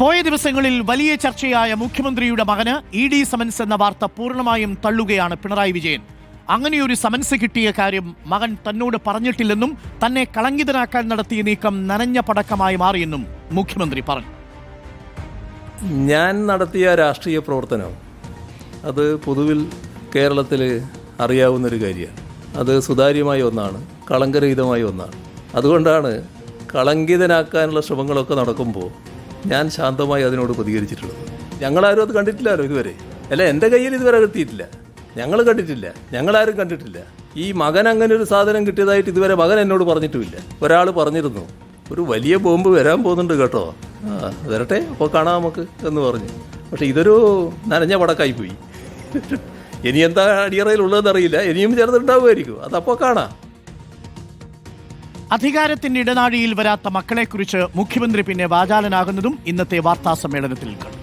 പോയ ദിവസങ്ങളിൽ വലിയ ചർച്ചയായ മുഖ്യമന്ത്രിയുടെ മകന് ഇ ഡി സമൻസ് എന്ന വാർത്ത പൂർണമായും തള്ളുകയാണ് പിണറായി വിജയൻ. അങ്ങനെയൊരു സമൻസ് കിട്ടിയ കാര്യം മകൻ തന്നോട് പറഞ്ഞിട്ടില്ലെന്നും തന്നെ കളങ്കിതനാക്കാൻ നടത്തിയ നീക്കം നനഞ്ഞ പടക്കമായി മാറിയെന്നും മുഖ്യമന്ത്രി പറഞ്ഞു. ഞാൻ നടത്തിയ രാഷ്ട്രീയ പ്രവർത്തനം അത് പൊതുവിൽ കേരളത്തിൽ അറിയാവുന്നൊരു കാര്യമാണ്. അത് സുതാര്യമായ ഒന്നാണ് കളങ്കരഹിതമായ ഒന്നാണ്. അതുകൊണ്ടാണ് കളങ്കിതനാക്കാനുള്ള ശ്രമങ്ങളൊക്കെ നടക്കുമ്പോൾ ഞാൻ ശാന്തമായി അതിനോട് പ്രതികരിച്ചിട്ടുള്ളത് ഞങ്ങളാരും അത് കണ്ടിട്ടില്ലല്ലോ ഇതുവരെ. അല്ല എന്റെ കയ്യിൽ ഇതുവരെ എത്തിയിട്ടില്ല ഞങ്ങൾ കണ്ടിട്ടില്ല. ഞങ്ങളാരും കണ്ടിട്ടില്ല. ഈ മകൻ അങ്ങനെ ഒരു സാധനം കിട്ടിയതായിട്ട് ഇതുവരെ മകൻ എന്നോട് പറഞ്ഞിട്ടുമില്ല. ഒരാൾ പറഞ്ഞിരുന്നു ഒരു വലിയ ബോംബ് വരാൻ പോകുന്നുണ്ട് കേട്ടോ. ആ വരട്ടെ അപ്പോൾ കാണാം നമുക്ക് എന്ന് പറഞ്ഞു. പക്ഷെ ഇതൊരു നനഞ്ഞ പടക്കായി പോയി. ഇനി എന്താ അടിയറയിലുള്ളതെന്ന് അറിയില്ല. ഇനിയും ചേർന്നിട്ടുണ്ടാവുമായിരിക്കും. അതപ്പോൾ കാണാം. അധികാരത്തിന്റെ ഇടനാഴിയിൽ വരാത്ത മക്കളെക്കുറിച്ച് മുഖ്യമന്ത്രി പിന്നെ വാചാലനാകുന്നതും ഇന്നത്തെ വാർത്താ സമ്മേളനത്തിൽ കണ്ടു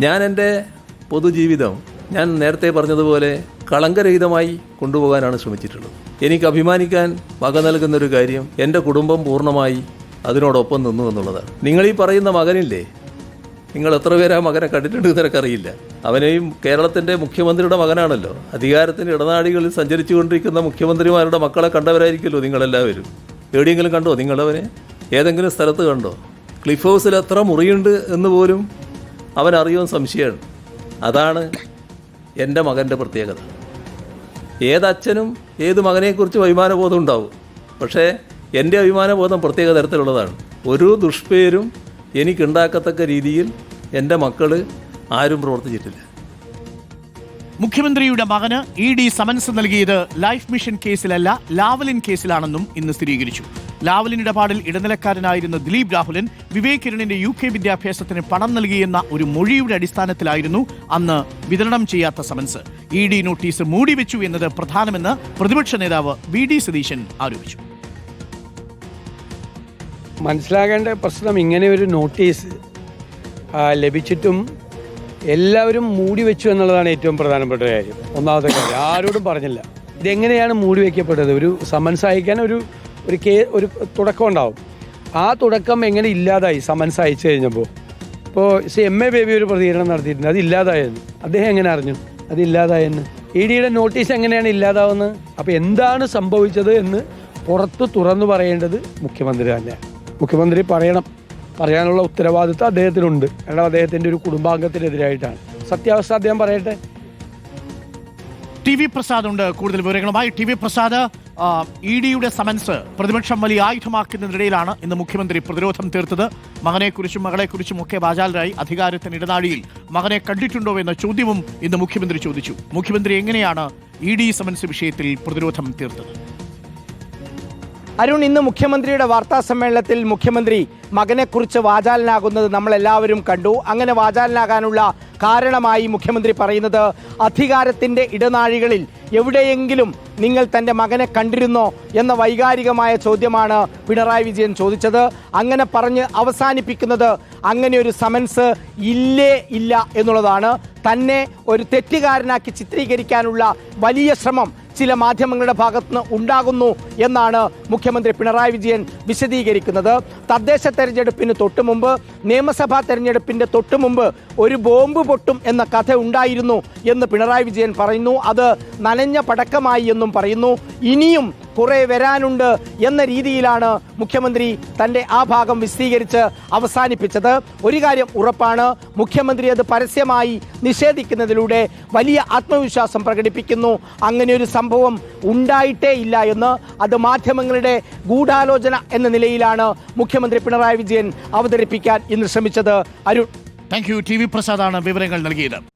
ഞാൻ എന്റെ പൊതുജീവിതം ഞാൻ നേരത്തെ പറഞ്ഞതുപോലെ കളങ്കരഹിതമായി കൊണ്ടുപോകാനാണ് ശ്രമിച്ചിട്ടുള്ളത്. എനിക്ക് അഭിമാനിക്കാൻ വക നൽകുന്നൊരു കാര്യം എന്റെ കുടുംബം പൂർണമായി അതിനോടൊപ്പം നിന്നു എന്നുള്ളതാണ്. നിങ്ങൾ ഈ പറയുന്ന മകനില്ലേ? നിങ്ങൾ എത്ര പേര് ആ മകനെ കണ്ടിട്ടുണ്ട് നിനക്കറിയില്ല. അവനെയും കേരളത്തിന്റെ മുഖ്യമന്ത്രിയുടെ മകനാണല്ലോ. അധികാരത്തിന്റെ ഇടനാടികളിൽ സഞ്ചരിച്ചുകൊണ്ടിരിക്കുന്ന മുഖ്യമന്ത്രിമാരുടെ മക്കളെ കണ്ടവരായിരിക്കുമല്ലോ നിങ്ങളെല്ലാവരും. എവിടെയെങ്കിലും കണ്ടോ നിങ്ങളവനെ? ഏതെങ്കിലും സ്ഥലത്ത് കണ്ടോ? ക്ലിഫ് ഹൗസിൽ എത്ര മുറിയുണ്ട് എന്ന് പോലും അവൻ അറിയുമെന്ന് സംശയമാണ്. അതാണ് എന്റെ മകന്റെ പ്രത്യേകത. ഏതച്ഛനും ഏത് മകനെക്കുറിച്ച് അഭിമാനബോധം ഉണ്ടാവും? പക്ഷേ എന്റെ അഭിമാനബോധം പ്രത്യേക തരത്തിലുള്ളതാണ്. ഒരു ദുഷ്പേരും എനിക്കുണ്ടാക്കത്തക്ക രീതിയിൽ എന്റെ മക്കൾ ആരും പ്രവർത്തിച്ചിട്ടില്ല. മുഖ്യമന്ത്രിയുടെ മകന് ഇ ഡി സമൻസ് നൽകിയത് ലൈഫ് മിഷൻ കേസിലല്ല ലാവലിൻ കേസിലാണെന്നും ഇന്ന് സ്ഥിരീകരിച്ചു. ലാവലിൻ ഇടപാടിൽ ഇടനിലക്കാരനായിരുന്ന ദിലീപ് രാഹുലൻ വിവേക് കിരണിന്റെ യു കെ വിദ്യാഭ്യാസത്തിന് പണം നൽകിയെന്ന ഒരു മൊഴിയുടെ അടിസ്ഥാനത്തിലായിരുന്നു അന്ന് വിതരണം ചെയ്യാത്ത സമൻസ്. ഇ ഡി നോട്ടീസ് മൂടിവെച്ചു എന്നത് പ്രധാനമെന്ന് പ്രതിപക്ഷ നേതാവ് വി ഡി സതീശൻ ആരോപിച്ചു. മനസ്സിലാകേണ്ട പ്രശ്നം ഇങ്ങനെ ഒരു നോട്ടീസ് ലഭിച്ചിട്ടും എല്ലാവരും മൂടി വെച്ചു എന്നുള്ളതാണ് ഏറ്റവും പ്രധാനപ്പെട്ട കാര്യം. ഒന്നാമത്തെ കാര്യം ആരോടും പറഞ്ഞില്ല. ഇതെങ്ങനെയാണ് മൂടി വയ്ക്കപ്പെട്ടത് ഒരു സമൻസ് അയക്കാൻ ഒരു ഒരു കേ ഒരു തുടക്കം ഉണ്ടാവും. ആ തുടക്കം എങ്ങനെ ഇല്ലാതായി? സമൻസ് അയച്ചു കഴിഞ്ഞപ്പോൾ ഇപ്പോൾ സി എം എ ബേബി ഒരു പ്രതികരണം നടത്തിയിട്ടുണ്ട്. അത് ഇല്ലാതായെന്ന്. അദ്ദേഹം എങ്ങനെ അറിഞ്ഞു? അത് ഇല്ലാതായെന്ന്. ഇ ഡിയുടെ നോട്ടീസ് എങ്ങനെയാണ് ഇല്ലാതാവുന്നത്? അപ്പോൾ എന്താണ് സംഭവിച്ചത് എന്ന് പുറത്ത് തുറന്നു പറയേണ്ടത് മുഖ്യമന്ത്രി തന്നെയാണ്. മുഖ്യമന്ത്രി പറയണം. പറയാനുള്ള ഉത്തരവാദിത്വം അദ്ദേഹത്തിനുണ്ട്. കാരണം അദ്ദേഹത്തിന്റെ ഒരു കുടുംബാംഗത്തിനെതിരായിട്ടാണ്. സത്യാവസ്ഥ അദ്ദേഹം പറയട്ടെ. ടി വി പ്രസാദ് ഉണ്ട്. കൂടുതൽ വിവരങ്ങളുമായി ടി വി പ്രസാദ് ഇ ഡിയുടെ സമൻസ് പ്രതിപക്ഷം വലിയ ആയുധമാക്കുന്നതിനിടയിലാണ് ഇന്ന് മുഖ്യമന്ത്രി പ്രതിരോധം തീർത്തത്. മകനെക്കുറിച്ചും മകളെക്കുറിച്ചും ഒക്കെ വാചാലരായി അധികാരത്തിന് ഇടനാഴിയിൽ മകനെ കണ്ടിട്ടുണ്ടോ എന്ന ചോദ്യവും ഇന്ന് മുഖ്യമന്ത്രി ചോദിച്ചു. മുഖ്യമന്ത്രി എങ്ങനെയാണ് ഇ ഡി സമൻസ് വിഷയത്തിൽ പ്രതിരോധം തീർത്തത്? അരുൺ ഇന്ന് മുഖ്യമന്ത്രിയുടെ വാർത്താ സമ്മേളനത്തിൽ മുഖ്യമന്ത്രി മകനെക്കുറിച്ച് വാചാലനാകുന്നത് നമ്മളെല്ലാവരും കണ്ടു. അങ്ങനെ വാചാലനാകാനുള്ള കാരണമായി മുഖ്യമന്ത്രി പറയുന്നത് അധികാരത്തിന്റെ ഇടനാഴികളിൽ എവിടെയെങ്കിലും നിങ്ങൾ തന്റെ മകനെ കണ്ടിരുന്നോ എന്ന വൈകാരികമായ ചോദ്യമാണ് പിണറായി വിജയൻ ചോദിച്ചത്. അങ്ങനെ പറഞ്ഞ് അവസാനിപ്പിക്കുന്നത് അങ്ങനെ ഒരു സമൻസ് ഇല്ലേ ഇല്ല എന്നുള്ളതാണ്. തന്നെ ഒരു തെറ്റുകാരനാക്കി ചിത്രീകരിക്കാനുള്ള വലിയ ശ്രമം ചില മാധ്യമങ്ങളുടെ ഭാഗത്തുനിന്ന് ഉണ്ടാകുന്നു എന്നാണ് മുഖ്യമന്ത്രി പിണറായി വിജയൻ വിശദീകരിക്കുന്നത്. തദ്ദേശ തെരഞ്ഞെടുപ്പിന് തൊട്ടു മുമ്പ് നിയമസഭാ തെരഞ്ഞെടുപ്പിന്റെ തൊട്ടു മുമ്പ് ഒരു ബോംബ് പൊട്ടും എന്ന കഥ ഉണ്ടായിരുന്നു എന്ന് പിണറായി വിജയൻ പറയുന്നു. അത് നനഞ്ഞ പടക്കമായി എന്നും പറയുന്നു. ഇനിയും കുറെ വരാനുണ്ട് എന്ന രീതിയിലാണ് മുഖ്യമന്ത്രി തന്റെ ആ ഭാഗം വിശദീകരിച്ച് അവസാനിപ്പിച്ചത്. ഒരു കാര്യം ഉറപ്പാണ് മുഖ്യമന്ത്രി അത് പരസ്യമായി നിഷേധിക്കുന്നതിലൂടെ വലിയ ആത്മവിശ്വാസം പ്രകടിപ്പിക്കുന്നു. അങ്ങനെ ഒരു സംഭവം ഉണ്ടായിട്ടേ ഇല്ല എന്ന് അത് മാധ്യമങ്ങളുടെ ഗൂഢാലോചന എന്ന നിലയിലാണ് മുഖ്യമന്ത്രി പിണറായി വിജയൻ അവതരിപ്പിക്കാൻ ഇന്ന് ശ്രമിച്ചത്. Arun. Thank you T V പ്രസാദാണ് വിവരങ്ങൾ നൽകിയത്.